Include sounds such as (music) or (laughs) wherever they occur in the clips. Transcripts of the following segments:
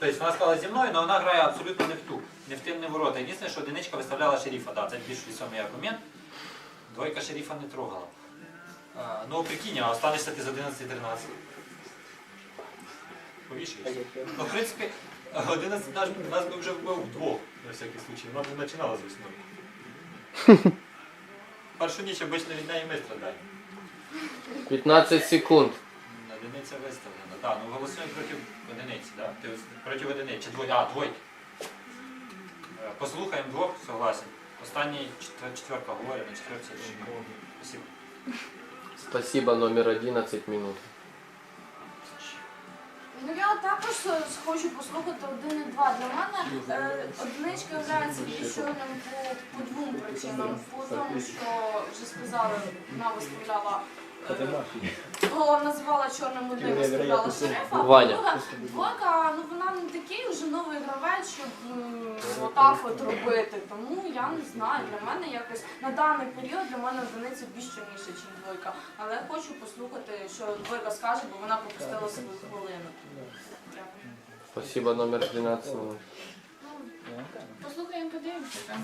Тобто вона сказала зі мною, але вона грає абсолютно не в ту, не в тим не ворота. Єдине, що одиничка виставляла шерифа, да, це більш відомий аргумент. Двойка шерифа не трогала. А, ну прикинь, а останешся ти з 11-13. Повішаєшся. Ну, в принципі, 11 наш, нас би вже вбив вдвох, на всякий случай. Вона б починала з весною. (laughs) Першу ніч обично від неї ми страдаємо. 15 секунд. Одиниця виставлена. Так, ну голосуємо проти одиниці, да? Ти проти одиниці. Чи двоє? А, двойки. Е, Послухаємо двох, согласен. Останній четвер- четверка говорить, на четверці. Спасибо. Спасибо, номер 11 минут. Ну я також е, хочу послухати один і два. Для мене е, одиничка є більш чорним по, по двом причинам. По тому, що вже сказали, вона виставляла. О, називала чорним одним, виставляла шерифа. Ваня. Друга, Двойка, ну вона не такий вже новий гравець, щоб м, отак от робити. Тому я не знаю. Для мене якось на даний період для мене одиниця більш чорніша, ніж двойка. Але я хочу послухати, що двойка скаже, бо вона пропустила свою хвилину. Дякую. Спасибо, номер 12 минут. Послухаємо, подивимося.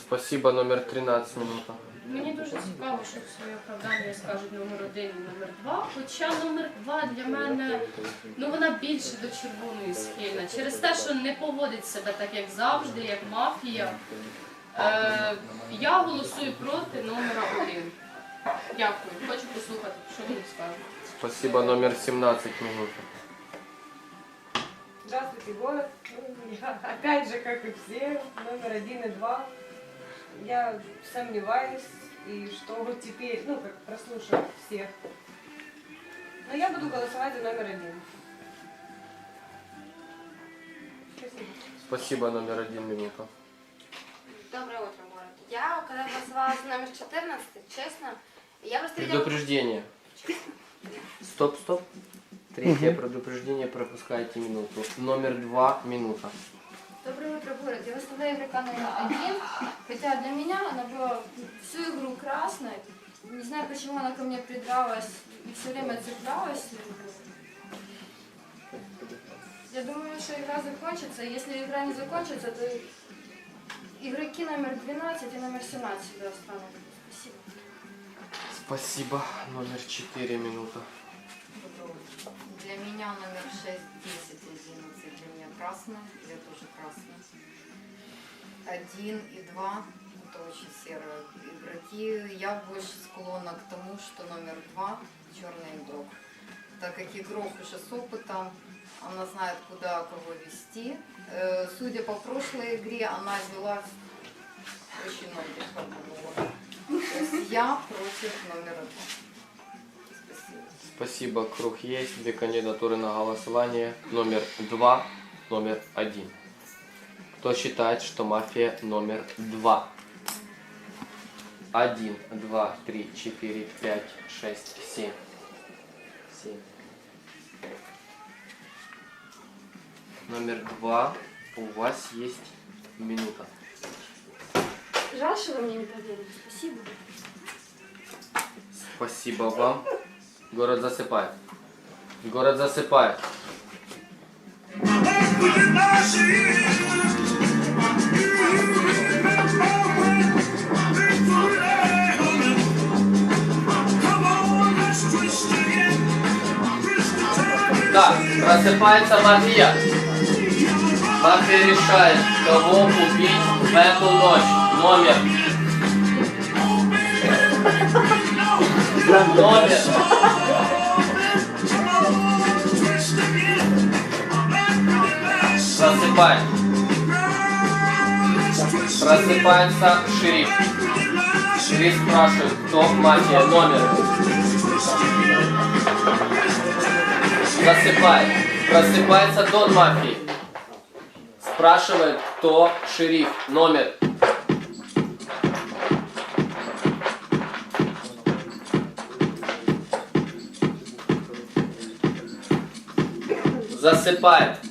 Спасибо, номер 13 минут. Мені дуже цікаво, що своє оправдання скажуть номер один і номер два. Хоча номер два для мене ну вона більше до червоної схильна. Через те, що не поводить себе так, як завжди, як мафія. Е, я голосую проти номера один. Дякую. Хочу послухати, що вони скажуть. Спасибо, номер 17 минут. Здравствуйте, город. Ну, я, опять же, как и все, номер один и два. Я сомневаюсь, и что вот теперь, ну, как прослушав всех. Но я буду голосовать за номер один. Спасибо. Спасибо, номер 1 минута. Доброе утро, город. Я, когда голосовала за номер 14, честно, я просто. Предупреждение. Стоп, стоп. Третье предупреждение пропускайте минуту. Номер 2 минута. Доброе утро, город. Я выставляю игрока номер один, хотя для меня она была всю игру красной. Не знаю, почему она ко мне придралась и все время цеплялась. Я думаю, что игра закончится. Если игра не закончится, то игроки номер 12 и номер 17 сюда останут. Спасибо. Спасибо, номер 4 минута. Для меня номер 6, 10, 11 красный, я тоже красный. Один и два это очень серые игроки. Я больше склонна к тому, что номер два черный игрок. Так как игрок уже с опытом, она знает, куда кого вести. Э, Судя по прошлой игре, она вела очень. То есть я против номера два. Спасибо. Спасибо, круг есть. Две кандидатуры на голосование. Номер 2, номер 1. Кто считает, что мафия номер 2? 1, 2, 3, 4, 5, 6, 7. 7. Номер 2. У вас есть минута. Жаль, что вы мне не поверили. Спасибо. Спасибо вам. Город засыпает. Город засыпает. Так, просыпается мафия. Мафия решает, кого убить в эту ночь. Номер. Номер. Просыпай. Просыпается шериф. Шериф спрашивает, кто мафия, номер. Засыпай. Просыпается Дон мафии. Спрашивает, кто шериф, номер. Засыпает.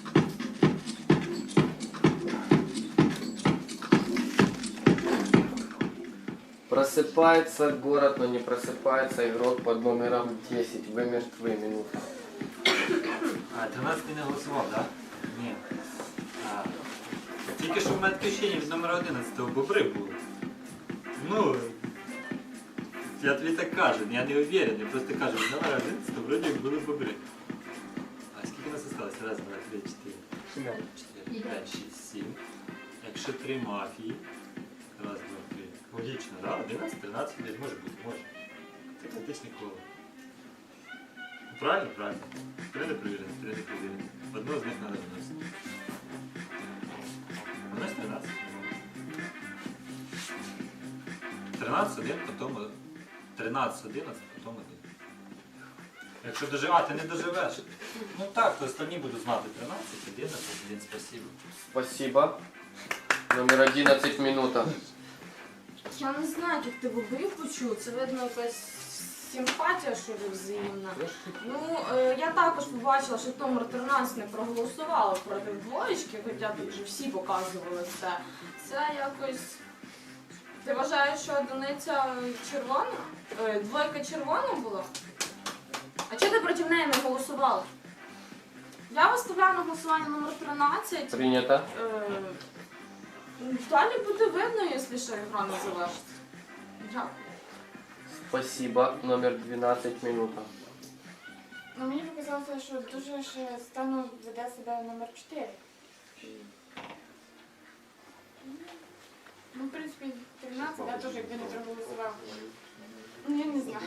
Просыпается город, но не просыпается игрок под номером 10. Вы мертвы, минута. 13 не голосував, так? Ні. А, тільки що в мене таке ощущення від номера 11 бобри були. Ну, я тобі так кажу, я не уверен, я просто кажу, від номера 11 вроді були бобри. А скільки нас осталось? Раз, два, три, чотири. Чотири, п'ять, шість, сім. Якщо три мафії. Раз, два, три. Логічно? Да? 11, 13, десь може бути, може. Це тактичне коло. Правильно, правильно. Три не перевірені, три не перевірені. Одного з них треба виносити. У 13. 13, 1, потім 13, 11, потім 1. Якщо дожив... А, ти не доживеш. Ну так, то остальні будуть знати 13, 11, 1, спасибо. Спасибо. Номер 11 минута. Я не знаю, як ти бобрів почув, це видно якась симпатія, що ли, взаємна. Ну, е, я також побачила, що номер 13 не проголосувала проти двоєчки, хоча тут вже всі показували це. Це якось. Ти вважаєш, що одиниця червона? Е, двойка червона була? А чого ти проти неї не голосувала? Я виставляю на голосування номер 13. Принято. Е, Далі буде видно, якщо ще гра не завершиться. Дякую. Спасибо. Номер 12 минута. Ну, мені показалося, що дуже ж стану веде себе номер 4. Ну, в принципі, 13, я теж якби не проголосував. Ну, я не знаю.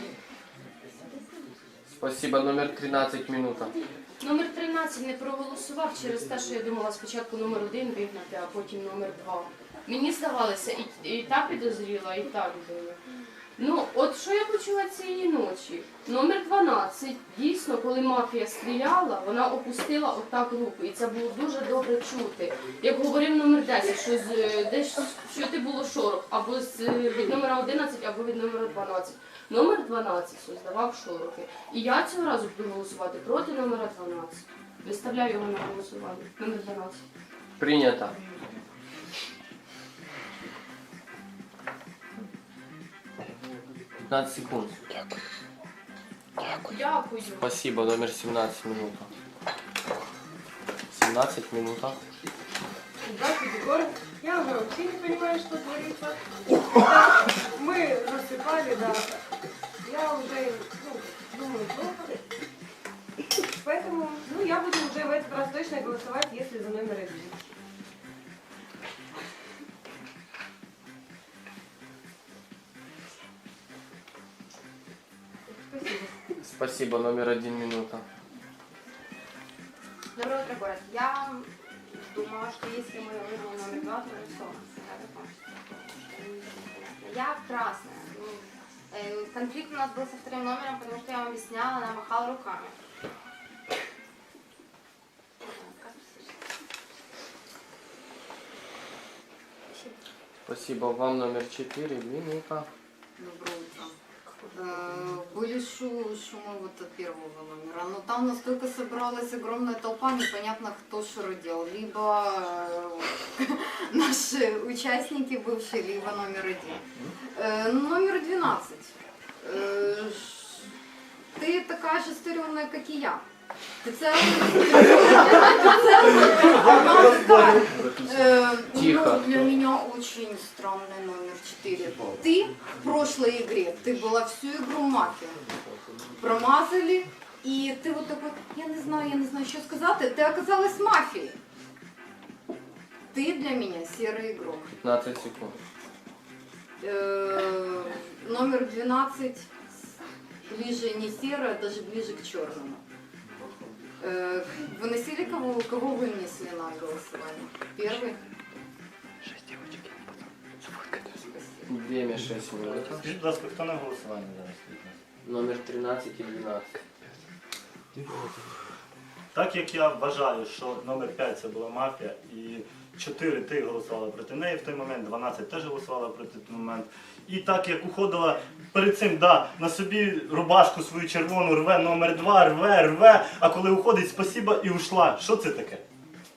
Спасибо. Номер 13 минута. Номер 13 не проголосував через те, що я думала спочатку номер 1 вигнати, а потім номер 2. Мені здавалося, і, і та підозріла, і та людина. Ну, от що я почула цієї ночі? Номер 12. Дійсно, коли мафія стріляла, вона опустила отак руку. І це було дуже добре чути. Як говорив номер 10, що з е, десь чути було шорох, або з е, від номера 11, або від номера 12. Номер 12 создавав шорохи. І я цього разу буду голосувати проти номера 12. Виставляю його на голосування. Номер 12. Прийнято. 15 секунд. Дякую. Спасибо, номер 17 минут. 17 минут. Я уже вообще не понимаю, что творится. Да, мы засыпали, да. Я уже ну, думаю, плохо. Поэтому, ну, я буду уже в этот раз точно голосовать, если за номер один. Спасибо. Номер один минута. Доброе утро, город. Я думала, что если мы выберем номер два, то все, это закончится. Я красная. Ну, э, Конфликт у нас был со вторым номером, потому что я вам объясняла, она махала руками. Спасибо вам. Номер 4 минута. Доброе Были шу- шумы вот от первого номера, но там настолько собралась огромная толпа, непонятно кто что делал. Либо э, (laughs) наши участники бывшие, либо номер один. Э, Номер 12. Э, ш- Ты такая же старенная, как и я. Ты целая. Она такая, э, Тихо. ну, Для меня очень странный номер 4. Ты в прошлой игре, ты была всю игру мафия. Промазали, и ты вот такой, я не знаю, я не знаю, что сказать, ты оказалась мафией. Ты для меня серый игрок. 15 секунд. Э, Номер 12 ближе не серый, а даже ближе к черному. Э, Выносили кого, кого вы внесли на голосование? Первый? Время 6 минут. Скажіть, будь ласка, хто на голосування зараз стоїть? Номер 13 и 12. Так як я вважаю, що номер 5 це була мафія, і 4 ти голосувала проти неї в той момент, 12 теж голосувала проти той момент. І так як уходила перед цим, да, на собі рубашку свою червону рве номер 2, рве, рве, а коли уходить, спасіба і ушла. Що це таке?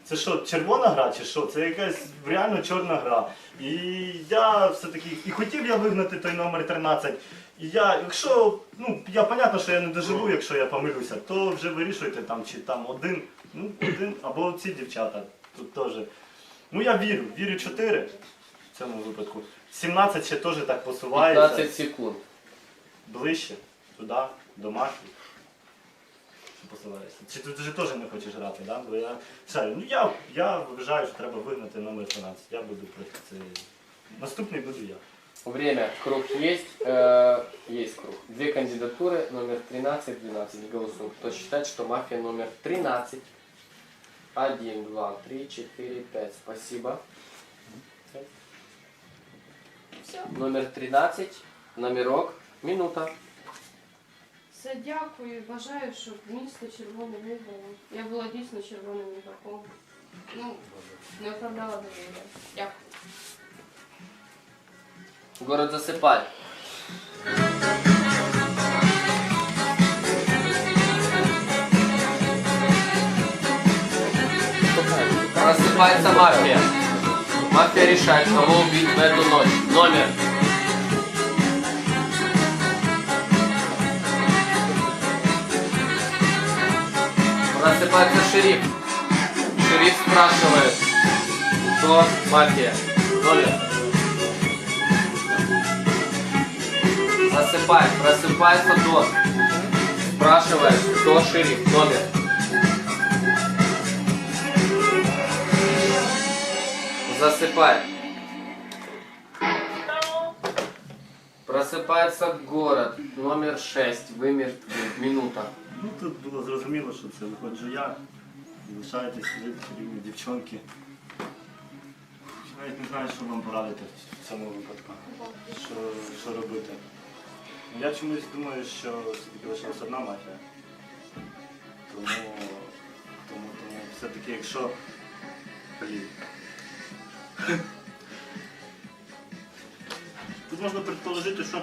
Це що, червона гра чи що? Це якась реально чорна гра. І я все-таки і хотів я вигнати той номер 13. І я, якщо, ну, я понятно, що я не доживу, якщо я помилюся, то вже вирішуйте там, чи там один, ну, один, або ці дівчата тут теж. Ну я вірю, вірю 4 в цьому випадку. 17 ще теж так посувається 15 секунд. ближче, туди, до мафії. Що. Чи ти вже теж не хочеш грати, да? Бо я, все, ну, я, я вважаю, що треба вигнати номер 12. Я буду проти цієї. Наступний буду я. Время. Круг есть. Э, есть круг. Две кандидатуры. Номер 13, 12. Голосуем. Кто считает, что мафия номер 13? 1, 2, 3, 4, 5. Спасибо. Все. Номер 13. Номерок. Минута. Все, дякую. Бажаю, щоб місто червоне не було. Я була дійсно червоним ігроком. Ну, не оправдала довір'я. Дякую. Город засыпай. Просыпается мафия. Мафия решает, кого убить в эту ночь. Номер. Просыпается шериф. Шериф спрашивает, кто мафия. Номер. Засыпай, просыпается Дон. Спрашивает, кто шериф, номер. Засыпай. Просыпается город, номер 6, вы мертвы, минута. Ну тут було зрозуміло, що це виходжу я. І лишаєтесь сидіти рівні дівчонки. Навіть не знаю, що вам порадити в цьому випадку. Що, що робити. Я чомусь думаю, що все-таки лишилась одна мафія. Тому, тому, тому все-таки якщо. Блін. Тут можна предположити, що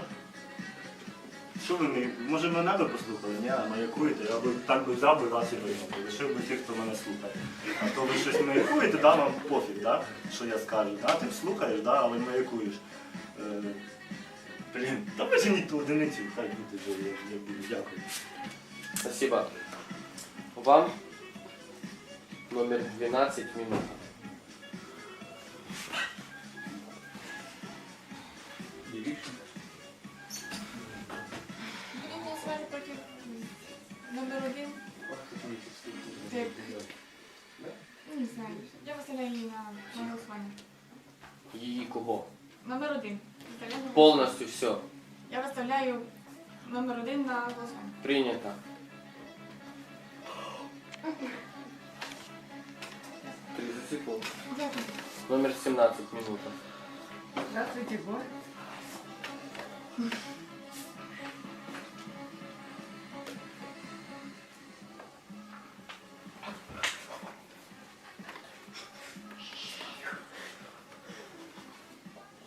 що ви мені, може мене би послухали? Ні, маякуєте, я би так би взяв би вас і вигнав. Лишив би тих, хто мене слухає. А то ви щось маякуєте, да, вам пофіг, да, що я скажу. Да? Ти слухаєш, да, але маякуєш. Блін, та виженіть ту одиницю, хай буде вже, я, я буду, дякую. Спасибо. Вам номер 12, минута. Буду голосувати проти номер один. Так. Ну, Не знаю. Я виставляю її на, на голосування. И кого? Номер один. Виставляю на Полностью. 15 минут. Здравствуйте, город.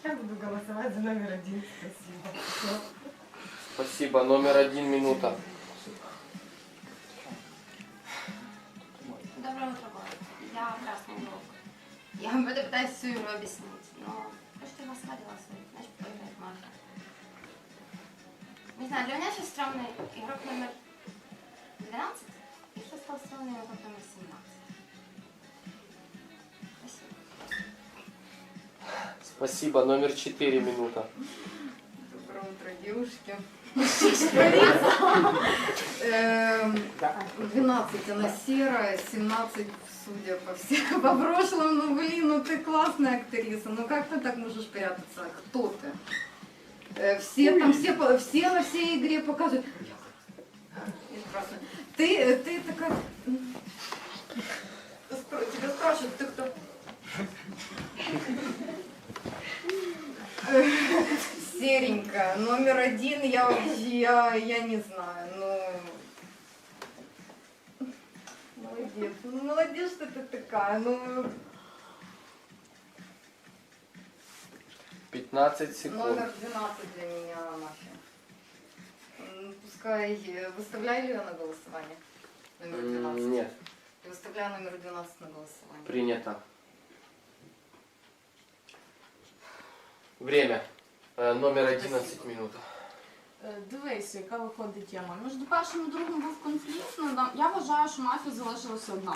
Я буду голосовать за номер один. Спасибо. Спасибо. Номер один минута. Объяснить, но то, что я вас сводила, значит, проиграет мафия. Не знаю, для меня сейчас странный игрок номер 12, и сейчас стал странный игрок номер 17. Спасибо. Спасибо. Номер 4, минута. Доброе утро, девушки. Эм, 12 она серая, 17, судя по всем, по (laughs) прошлому. Ну блин, ну ты классная актриса. Ну как ты так можешь прятаться? Кто ты? Э, Все там, все, по- все на всей игре показывают. Я красная. Ты, э, ты такая... м, спро- Тебя спрашивают, ты кто? (laughs) Серенькая, номер один, я вообще, я, я не знаю, ну... Молодец, ну молодец, что ты такая, ну... 15 секунд. Номер 12 для меня мафия. М, Пускай э, выставляю ее на голосование. Номер М, 12. Нет, Я выставляю номер 12 на голосование. принято. Время. Э, Номер 11, минута. Е, Дивись, яка виходить тема. Між першим і другим був конфлікт. Ну, я вважаю, що мафія залишилася одна.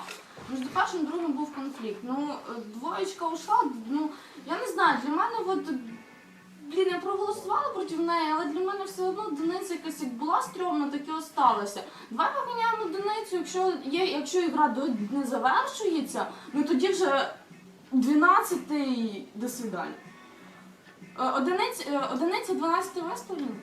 Між першим і другим був конфлікт. Ну, е, двоєчка ушла, ну, я не знаю, для мене от, блін, я проголосувала проти неї, але для мене все одно одиниця якась як була стрьомна, так і осталася. Давай поміняємо одиницю, якщо є, якщо ігра не завершується, ну тоді вже 12-й до свидання. Е, Одиниць, е, одиниця 12 виставлено.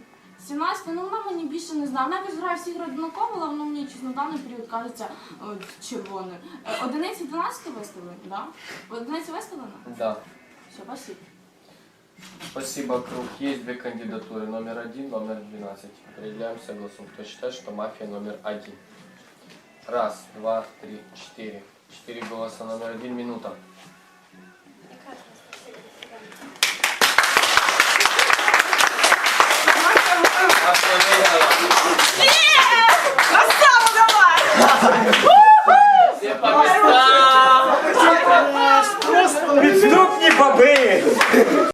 17, ну вона мені більше не знає. Вона відграє всі ігри однаково, але вона мені чесно на даний період кажеться е, червоною. Е, Одиниці 12 виставлено, да? Одиниця виставлена? Да. Все, спасибо. Спасибо, Круг. Есть две кандидатуры, номер один, номер 12. Определяемся голосом. Кто считает, что мафия номер один? Раз, два, три, четыре. Четыре голоса, номер один, минута. Tá Uma banha.